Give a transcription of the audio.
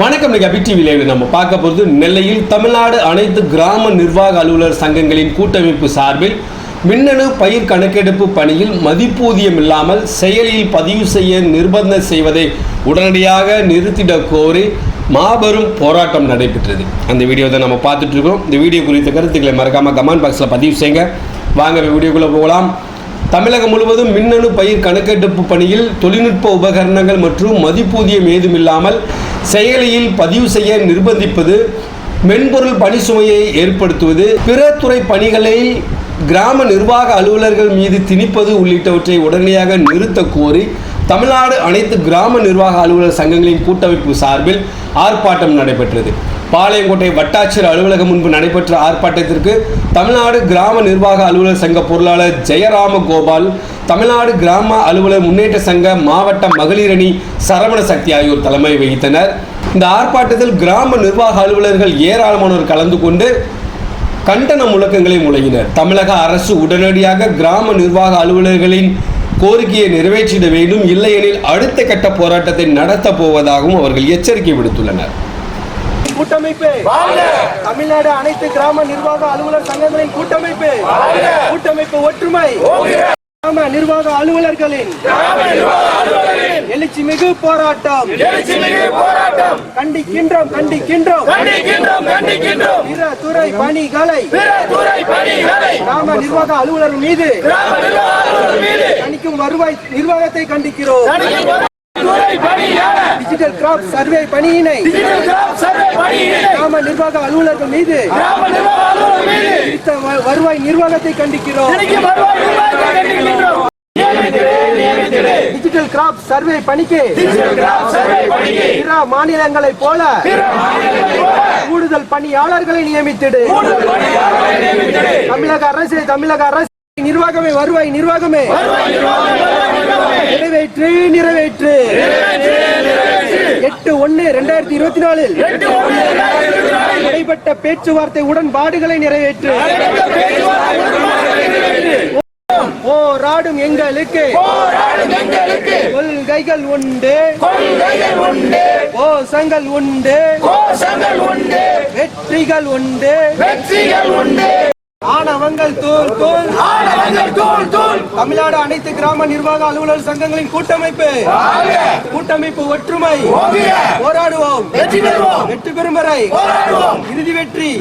வணக்கம் இன்னைக்கு அபி டிவியில் நம்ம பார்க்க போகிறது நெல்லையில் தமிழ்நாடு அனைத்து கிராம நிர்வாக அலுவலர் சங்கங்களின் கூட்டமைப்பு சார்பில் மின்னணு பயிர் கணக்கெடுப்பு பணியில் மதிப்பூதியம் இல்லாமல் செயலியில் பதிவு செய்ய நிர்பந்தம் செய்வதை உடனடியாக நிறுத்திட கோரி மாபெரும் போராட்டம் நடைபெற்றது. அந்த வீடியோ தான் நம்ம பார்த்துட்டு இருக்கோம். இந்த வீடியோ குறித்த கருத்துக்களை மறக்காமல் கமெண்ட் பாக்ஸில் பதிவு செய்யுங்க. வாங்க வீடியோக்குள்ளே போகலாம். தமிழகம் முழுவதும் மின்னணு பயிர் கணக்கெடுப்பு பணியில் தொழில்நுட்ப உபகரணங்கள் மற்றும் மதிப்பூதியம் ஏதுமில்லாமல் செயலியில் பதிவு செய்ய நிர்பந்திப்பது மென்பொருள் பணி சுமையை ஏற்படுத்துவது பிற துறை பணிகளை கிராம நிர்வாக அலுவலர்கள் மீது திணிப்பது உள்ளிட்டவற்றை உடனடியாக நிறுத்த கோரி தமிழ்நாடு அனைத்து கிராம நிர்வாக அலுவலர் சங்கங்களின் கூட்டமைப்பு சார்பில் ஆர்ப்பாட்டம் நடைபெற்றது. பாளையங்கோட்டை வட்டாட்சியர் அலுவலகம் முன்பு நடைபெற்ற ஆர்ப்பாட்டத்திற்கு தமிழ்நாடு கிராம நிர்வாக அலுவலர் சங்க பொருளாளர் ஜெயராம கோபால் தமிழ்நாடு கிராம அலுவலர் முன்னேற்ற சங்க மாவட்ட மகளிர் அணி சரவண சக்தி ஆகியோர் தலைமை வகித்தனர். இந்த ஆர்ப்பாட்டத்தில் கிராம நிர்வாக அலுவலர்கள் ஏராளமானோர் கலந்து கொண்டு கண்டன முழக்கங்களை முழங்கினர். தமிழக அரசு உடனடியாக கிராம நிர்வாக அலுவலர்களின் கோரிக்கையை நிறைவேற்றிட வேண்டும் இல்லையெனில் அடுத்த கட்ட போராட்டத்தை நடத்தப் போவதாகவும் அவர்கள் எச்சரிக்கை விடுத்துள்ளனர். கூட்டமைப்பு. தமிழ்நாடு அனைத்து கிராம நிர்வாக அலுவலர் சங்கங்களின் கூட்டமைப்பு. கூட்டமைப்பு ஒற்றுமை. கிராம நிர்வாக அலுவலர்களின் எழுச்சி மிகு போராட்டம். கண்டிக்கின்றோம் கண்டிக்கின்றோம். பிற துறை பணிகளை கிராம நிர்வாக அலுவலர் மீது கணிக்கும் வருவாய் நிர்வாகத்தை கண்டிக்கிறோம். டிஜிட்டல் கிராப் சர்வே பணியினை கிராம நிர்வாக அலுவலர்கள் மீது வருவாய் நிர்வாகத்தை கண்டிக்கிறோம். டிஜிட்டல் கிராப் சர்வே பணிக்கு பிற மாநிலங்களைப் போல கூடுதல் பணியாளர்களை நியமித்திடு. தமிழக அரசு தமிழக அரசு நிர்வாகமே வருவாய் நிர்வாகமே. நிறைவேற்று. எட்டு ஒன்னு ரெண்டாயிரத்தி இருபத்தி நாலில் நடைபெற்ற பேச்சுவார்த்தை உடன்பாடுகளை நிறைவேற்று. போராடும் எங்களுக்கு. கொள்கைகள் உண்டு. கோஷங்கள் உண்டு. வெற்றிகள் உண்டு. ஆணவங்கள் தூள் தூள். தமிழ்நாடு அனைத்து கிராம நிர்வாக அலுவலர் சங்கங்களின் கூட்டமைப்பு. கூட்டமைப்பு ஒற்றுமை. போராடுவோம். வெற்றி பெறும் வரை. இறுதி வெற்றி.